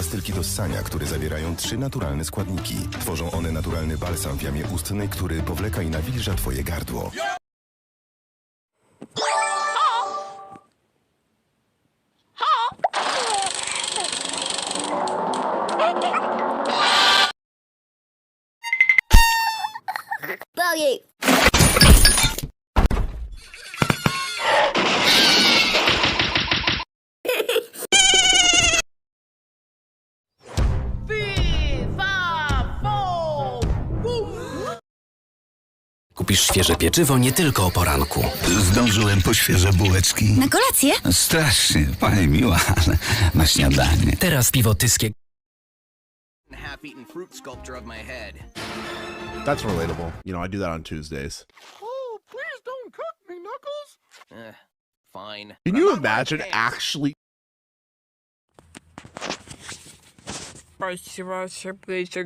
Pastylki do ssania, które zawierają trzy naturalne składniki. Tworzą one naturalny balsam w jamie ustnej, który powleka i nawilża twoje gardło. Boogie! Kupisz świeże pieczywo nie tylko o poranku. Zdążyłem po świeże bułeczki. Na kolację? Strasznie, pani miła, ale na śniadanie. Teraz piwo tyskie. That's relatable. You know, I do that on Tuesdays. Oh, please don't cook me, Knuckles. Eh, fine. Can you imagine actually? Proszę, proszę, proszę,